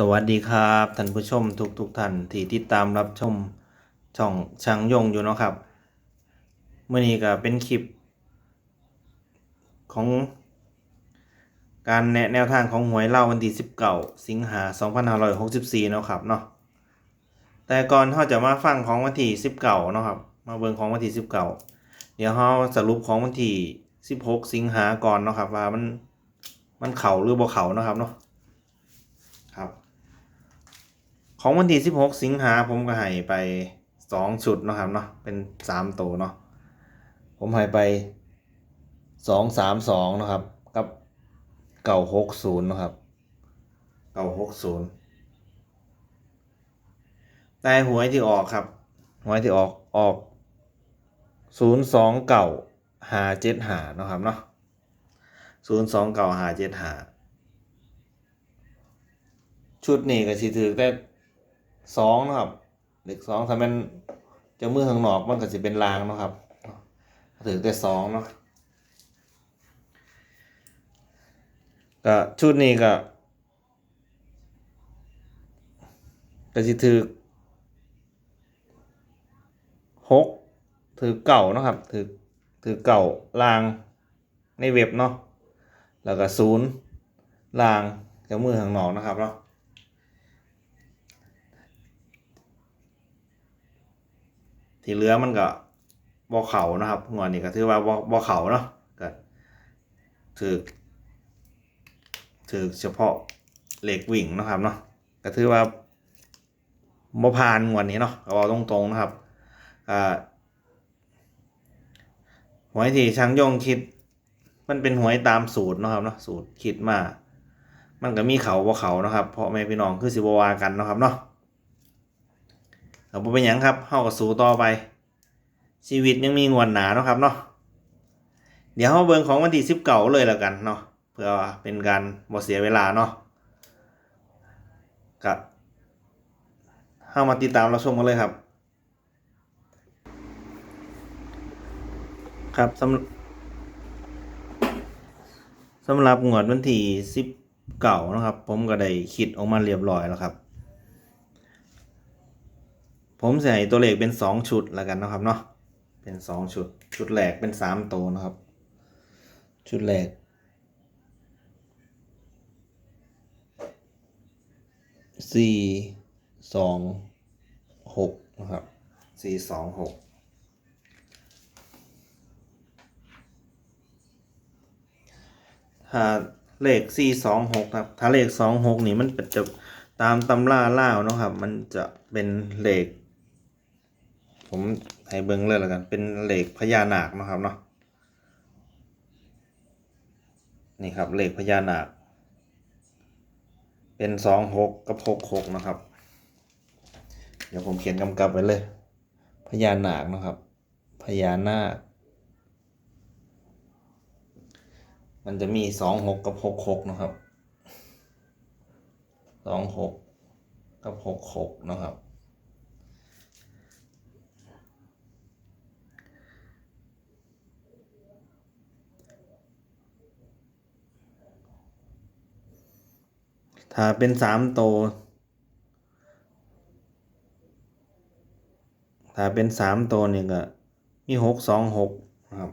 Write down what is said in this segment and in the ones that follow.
สวัสดีครับท่านผู้ชมทุกทุกๆท่านที่ติดตามรับชมช่องช่างยงอยู่เนาะครับเมื่อนี้ก็เป็นคลิป ของการแนะแนวทางของหวยเล่าวันที่19 สิงหา 2564 เนาะครับเนาะแต่ก่อนเราจะมาฟังของวันที่19 เนาะครับ มาเบิ่งของวันที่19 เดี๋ยวเราสรุปของวันที่ 16 สิงหาก่อนเนาะครับว่ามันมันเข่าหรือบ่เข่าเนาะครับเนาะครับ ของวันที่ 16 สิงหาผมก็ให้ไป 2 ชุดนะครับเนาะเป็น3ตัวเนาะผมให้ไป 2 3 2 นะครับ กับเก่า60 นะครับเก่า60แต่หวยที่ออกครับ หวยที่ออกออก 0 2เก่าหาเจ็ดหานะครับเนาะ0 2เก่าหาเจ็ดหาชุดนี้ก็สิถือแต่ สองนะครับเด็กสองถ้ามันจะมือข้างนอกมันก็สิเป็นรางนะครับถือแต่สองเนาะก็ชุดนี้ก็ก็สิถือหกถือเก่านะครับถือถือเก่ารางในเว็บเนาะแล้วก็ศูนย์รางจะมือข้างนอกนะครับเนาะ ที่เหลือมันก็บ่เขานะครับงวดนี้ก็ถือว่าบ่บ่เขาเนาะก็ถือถือเฉพาะเหล็กวิ่งนะครับเนาะก็ถือว่าบ่ผ่านงวดนี้เนาะก็เอาตรงๆนะครับอ่าหวยที่ช่างยงคิด มันเป็นหวยตามสูตรนะครับเนาะสูตรคิดมา มันก็มีเขาบ่เขานะครับเพราะแม่พี่น้องคือสิบวากันนะครับเนาะ เอาบ่เป็นหยังครับเฮาก็สู้ต่อไป ชีวิตยังมีงวดหนาเนาะครับเนาะเดี๋ยวเฮาเบิงของวันที่19เก่าเลยแล้วกันเนาะเพื่อเป็นการบ่เสียเวลาเนาะก็เฮามาติดตามเรับชมกันเลยครับ ครับสำสำหรับงวดวันที่19นะครับ ผมก็ได้คิดออกมาเรียบร้อยแล้วครับ ผมใส่ตัวเลขเป็นสองชุดแล้วกันนะครับเนาะเป็นสองชุด ชุดแรกเป็นสามตัวนะครับ ชุดแรกสี่สองหกนะครับสี่สองหกถ้าเลขสี่สองหกครับ ถ้าเลขสองหกนี่มันเป็นจะตามตำราเล่าวเนาะครับ มันจะเป็นเลข ผมให้เบิ้งเลยแล้วกัน เป็นเหล็กพญานาคนะครับเนาะนี่ครับเหล็กพญานาค เป็นสองหกกับหกหกนะครับ เดี๋ยวผมเขียนกำกับไว้เลย พญานาคนะครับพญานาค มันจะมีสองหกกับหกหกนะครับสองหกกับหกหกนะครับ ถ้าเป็นสามโตวถ้าเป็นสามโตวนี่ก็มีหกสองหกนะครับ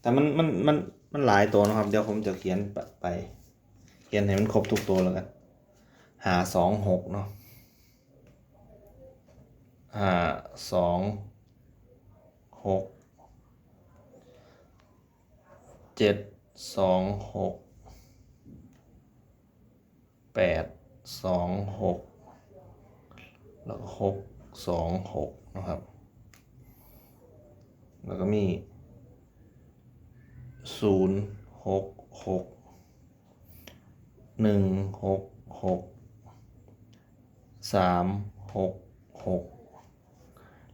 แต่มันมันมันมันหลายตัวนะครับ เดี๋ยวผมจะเขียนไป เขียนให้มันครบทุกตัวแล้วกันหาสองหกเนาะหาสองหกเจ็ดสองหก แปดสองหกแล้วก็หกสองหกนะครับ แล้วก็มีศูนย์หกหกหนึ่งหกหกสามหกหก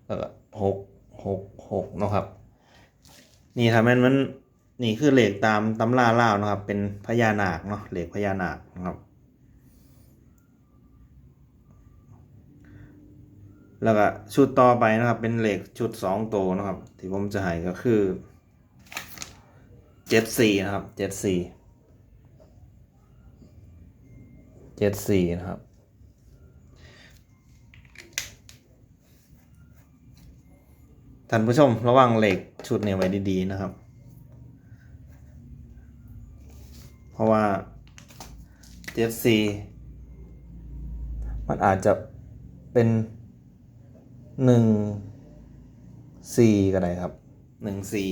แล้วก็หกหกหกนะครับ นี่ทำให้มันนี่คือเหล็กตามตำราเล่านะครับ เป็นพญานาคเนาะเหล็กพญานาคนะครับ แล้วก็ชุดต่อไปนะครับ เป็นเหล็กชุดสองโตนะครับ ที่ผมจะให้ก็คือเจ็ดสี่นะครับเจ็ดสี่เจ็ดสี่นะครับท่านผู้ชมระวังเหล็กชุดเนี่ยไว้ดีๆนะครับ เพราะว่าเจ็ดสี่มันอาจจะเป็น หนึ่งซีก็ได้ครับหนึ่งซี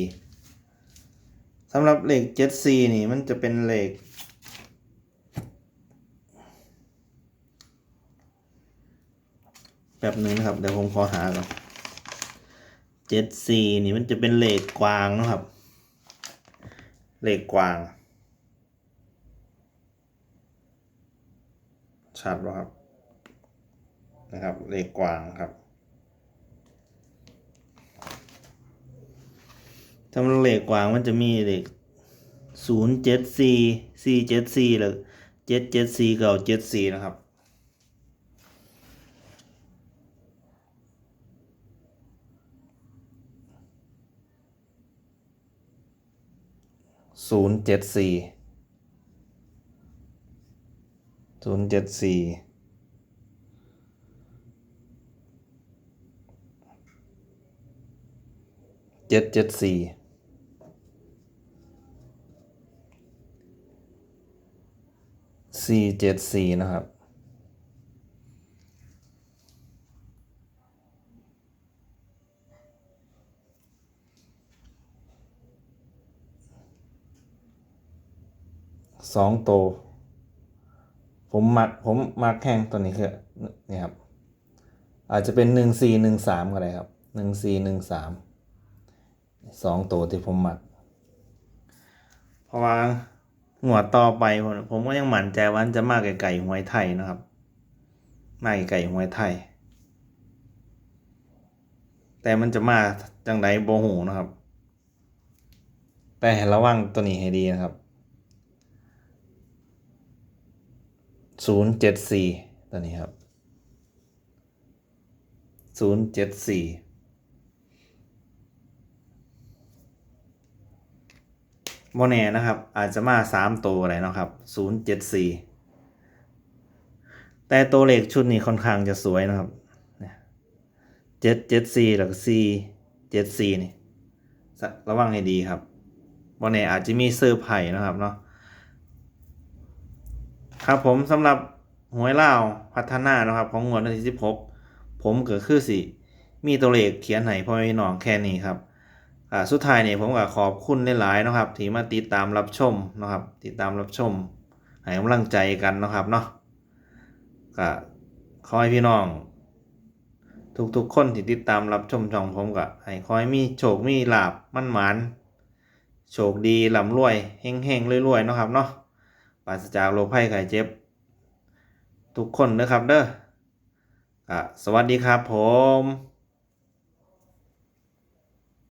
สำหรับเหล็กเจ็ดซีนี่มันจะเป็นเหล็กแบบหนึ่งนะครับ เดี๋ยวผมขอหาก่อนเจ็ดซีนี่มันจะเป็นเหล็กกวางนะครับเหล็กกวางชัดป่ะครับนะครับเหล็กกวางครับ สำหรับเหล็กกวางมันจะมีเหล็กศูนย์เจ็ดซีซีเจ็ดซีหรือเจ็ดเจ็ดซีเก่าเจ็ดซีนะครับศูนย์เจ็ดสี่ศูนย์เจ็ดสี่เจ็ดเจ็ดสี่ สี่เจ็ดสี่นะครับ สองโตวผมมักผมมักแข่งตัวนี้คือนี่ครับ อาจจะเป็นหนึ่งสี่หนึ่งสามก็ได้ครับหนึ่งสี่หนึ่งสามสองตัวที่ผมมักเพราะว่า หัวดต่อไปผมผมก็ยังหมั่นใจว่าจะมากไก่หวยไทยนะครับ มากไก่หวยไทย แต่มันจะมาจังไดโบหูนะครับ แต่ระวังตัวนี้ให้ดีนะครับศูนย์เจ็ดสี่ตัวนี้ครับศูนย์เจ็ดสี่ โมแน่นะครับ อาจจะมาสามตัวอะไรเนาะครับศูนย์เจ็ดสี่แต่ตัวเลขชุดนี้ค่อนข้างจะสวยนะครับเจ็ดเจ็ดสี่แล้วก็สี่เจ็ดสี่นี่ระวังให้ดีครับโมแน่อาจจะมีเซอร์ไพรส์นะครับเนาะครับผมสำหรับหวยเล่าพัฒนานะครับ ของงวดวันที่สิบหกผมก็คือสิมีตัวเลขเขียนให้พ่อแม่พี่น้องแค่นี้ครับ อ่าสุดท้ายนี่ผมก็ขอบคุณหลายๆนะครับที่มาติดตามรับชมนะครับ ติดตามรับชมให้กำลังใจกันนะครับเนาะก็ขอให้พี่น้อง ทุกๆคนที่ติดตามรับชมช่องผมก็ให้ขอให้มีโชคมีลาบมั่นหมานโชคดีร่ำรวยเฮงๆรวยๆนะครับเนาะปราศจากโรคภัยไข้เจ็บ ทุกคนนะครับเด้อสวัสดีครับผม